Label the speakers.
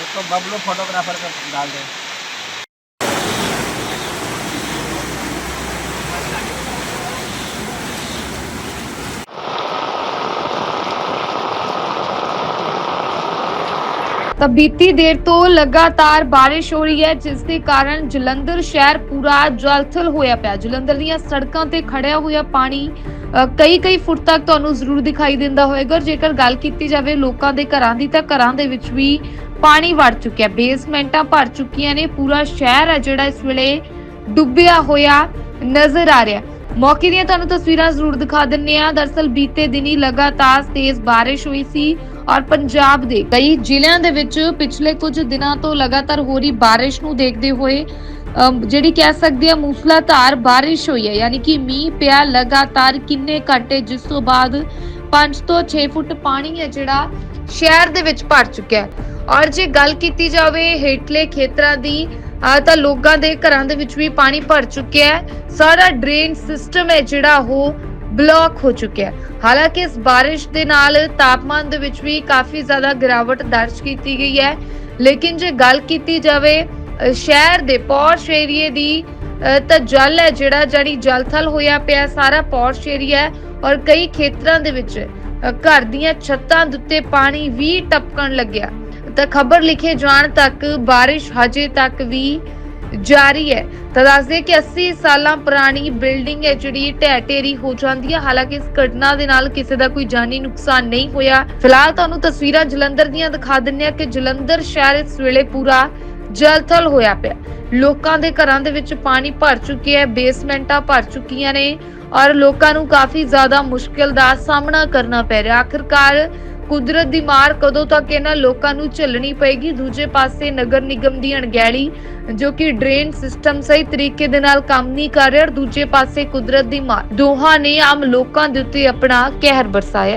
Speaker 1: उसको बबलू फोटोग्राफर का डाल दे
Speaker 2: ਤਾਂ ਬੀਤੀ ਦੇਰ ਤੋਂ ਲਗਾਤਾਰ ਬਾਰਿਸ਼ ਹੋ ਰਹੀ ਹੈ, ਜਿਸ ਦੇ ਕਾਰਨ ਜਲੰਧਰ ਸ਼ਹਿਰ ਪੂਰਾ ਜਲਥਲ ਹੋਇਆ ਪਿਆ। ਜਲੰਧਰ ਦੀਆਂ ਸੜਕਾਂ ਤੇ ਖੜਿਆ ਹੋਇਆ ਪਾਣੀ ਕਈ ਕਈ ਫੁੱਟ ਤੱਕ ਤੁਹਾਨੂੰ ਜ਼ਰੂਰ ਦਿਖਾਈ ਦਿੰਦਾ ਹੋਵੇਗਾ। ਔਰ ਜੇਕਰ ਗੱਲ ਕੀਤੀ ਜਾਵੇ ਲੋਕਾਂ ਦੇ ਘਰਾਂ ਦੀ, ਤਾਂ ਘਰਾਂ ਦੇ ਵਿੱਚ ਵੀ ਪਾਣੀ ਵੜ ਚੁੱਕਿਆ ਬੇਸਮੈਂਟਾਂ ਭਰ ਚੁੱਕੀਆਂ ਨੇ। ਪੂਰਾ ਸ਼ਹਿਰ ਹੈ ਜਿਹੜਾ ਇਸ ਵੇਲੇ ਡੁੱਬਿਆ ਹੋਇਆ ਨਜ਼ਰ ਆ ਰਿਹਾ ਮੌਕੇ ਦੀਆਂ ਤੁਹਾਨੂੰ ਤਸਵੀਰਾਂ ਜ਼ਰੂਰ ਦਿਖਾ ਦਿੰਨੇ ਆ ਦਰਸਲ ਬੀਤੇ ਦਿਨੀ ਲਗਾਤਾਰ ਤੇਜ਼ ਬਾਰਿਸ਼ ਹੋਈ ਸੀ। ਔਰ ਪੰਜਾਬ ਦੇ ਕਈ ਜ਼ਿਲ੍ਹਿਆਂ ਦੇ ਵਿੱਚ ਪਿਛਲੇ ਕੁਝ ਦਿਨਾਂ ਤੋਂ ਲਗਾਤਾਰ ਹੋ ਰਹੀ ਬਾਰਿਸ਼ ਨੂੰ ਦੇਖਦੇ ਹੋਏ ਜਿਹੜੀ ਕਹਿ ਸਕਦੇ ਆ ਮੂਸਲਾਧਾਰ ਬਾਰਿਸ਼ ਹੋਈ ਹੈ, ਯਾਨੀ ਕਿ ਮੀਂਹ ਪਿਆ ਲਗਾਤਾਰ ਕਿੰਨੇ ਘੰਟੇ, ਜਿਸ ਤੋਂ ਬਾਅਦ 5 ਤੋਂ 6 ਫੁੱਟ ਪਾਣੀ ਹੈ ਜਿਹੜਾ ਸ਼ਹਿਰ ਦੇ ਵਿੱਚ ਭਰ ਚੁੱਕਿਆ ਹੈ। ਔਰ ਜੇ ਗੱਲ ਕੀਤੀ ਜਾਵੇ ਹੇਠਲੇ ਖੇਤਰਾਂ ਦੀ ਤਾਂ ਲੋਕਾਂ ਦੇ ਘਰਾਂ ਦੇ ਵਿੱਚ ਵੀ ਪਾਣੀ ਭਰ ਚੁੱਕਿਆ ਹੈ। ਸਾਰਾ ਡਰੇਨ ਸਿਸਟਮ ਹੈ ਜਿਹੜਾ ਉਹ ਬਲੌਕ ਹੋ ਚੁੱਕਿਆ ਹੈ। ਹਾਲਾਂਕਿ ਇਸ ਬਾਰਿਸ਼ ਦੇ ਨਾਲ ਤਾਪਮਾਨ ਦੇ ਵਿੱਚ ਵੀ ਕਾਫੀ ਜ਼ਿਆਦਾ ਗਿਰਾਵਟ ਦਰਜ ਕੀਤੀ ਗਈ ਹੈ। ਲੇਕਿਨ ਜੇ ਗੱਲ ਕੀਤੀ ਜਾਵੇ ਸ਼ਹਿਰ ਦੇ ਪੌਸ਼ ਏਰੀਏ ਦੀ ਤਾਂ ਜਲ ਹੈ ਜਿਹੜਾ ਜਿਹੜੀ ਜਲਥਲ ਹੋਇਆ ਪਿਆ, ਸਾਰਾ ਪੌਸ਼ ਏਰੀਆ ਔਰ ਕਈ ਖੇਤਰਾਂ ਦੇ ਵਿੱਚ ਘਰ ਦੀਆਂ ਛੱਤਾਂ ਦੇ ਉੱਤੇ ਪਾਣੀ ਵੀ ਟਪਕਣ ਲੱਗਿਆ। ਤਾਂ ਖਬਰ ਲਿਖੇ ਜਾਣ ਤੱਕ ਬਾਰਿਸ਼ ਹਜੇ ਤੱਕ ਵੀ ਜਾਰੀ ਹੈ। ਤਾਂ ਦੱਸਦੇ ਕਿ 80 ਸਾਲਾਂ ਪੁਰਾਣੀ ਬਿਲਡਿੰਗ ਹੈ ਜਿਹੜੀ ਢਹਿ ਢੇਰੀ ਹੋ ਜਾਂਦੀ ਹੈ। ਹਾਲਾਂਕਿ ਇਸ ਘਟਨਾ ਦੇ ਨਾਲ ਕਿਸੇ ਦਾ ਕੋਈ ਜਾਨੀ ਨੁਕਸਾਨ ਨਹੀਂ ਹੋਇਆ। ਫਿਲਹਾਲ ਤੁਹਾਨੂੰ ਤਸਵੀਰਾਂ ਜਲੰਧਰ ਦੀਆਂ ਦਿਖਾ ਦਿੰਨੇ ਆ ਕਿ ਜਲੰਧਰ ਸ਼ਹਿਰ ਇਸ ਵੇਲੇ ਪੂਰਾ ਜਲਥਲ ਹੋਇਆ ਪਿਆ। ਲੋਕਾਂ ਦੇ ਘਰਾਂ ਦੇ ਵਿੱਚ ਪਾਣੀ ਭਰ ਚੁੱਕਿਆ ਹੈ, ਬੇਸਮੈਂਟਾਂ ਭਰ ਚੁੱਕੀਆਂ ਨੇ ਔਰ ਲੋਕਾਂ ਨੂੰ ਕਾਫੀ ਜ਼ਿਆਦਾ ਮੁਸ਼ਕਿਲ ਦਾ ਸਾਹਮਣਾ ਕਰਨਾ ਪੈ ਰਿਹਾ। ਆਖਿਰਕਾਰ ਕੁਦਰਤ ਦੀ ਮਾਰ ਕਦੋਂ ਤੱਕ ਇਹਨਾਂ ਲੋਕਾਂ ਨੂੰ ਝੱਲਣੀ ਪਏਗੀ? ਦੂਜੇ ਪਾਸੇ ਨਗਰ ਨਿਗਮ ਦੀ ਅਣਗਹਿਲੀ, ਜੋ ਕਿ ਡਰੇਨ ਸਿਸਟਮ ਸਹੀ ਤਰੀਕੇ ਦੇ ਨਾਲ ਕੰਮ ਨਹੀਂ ਕਰ ਰਿਹਾ, ਔਰ ਦੂਜੇ ਪਾਸੇ ਕੁਦਰਤ ਦੀ ਮਾਰ। ਦੋਹਾਂ ਨੇ ਆਮ ਲੋਕਾਂ ਦੇ ਉੱਤੇ ਆਪਣਾ ਕਹਿਰ ਬਰਸਾਇਆ।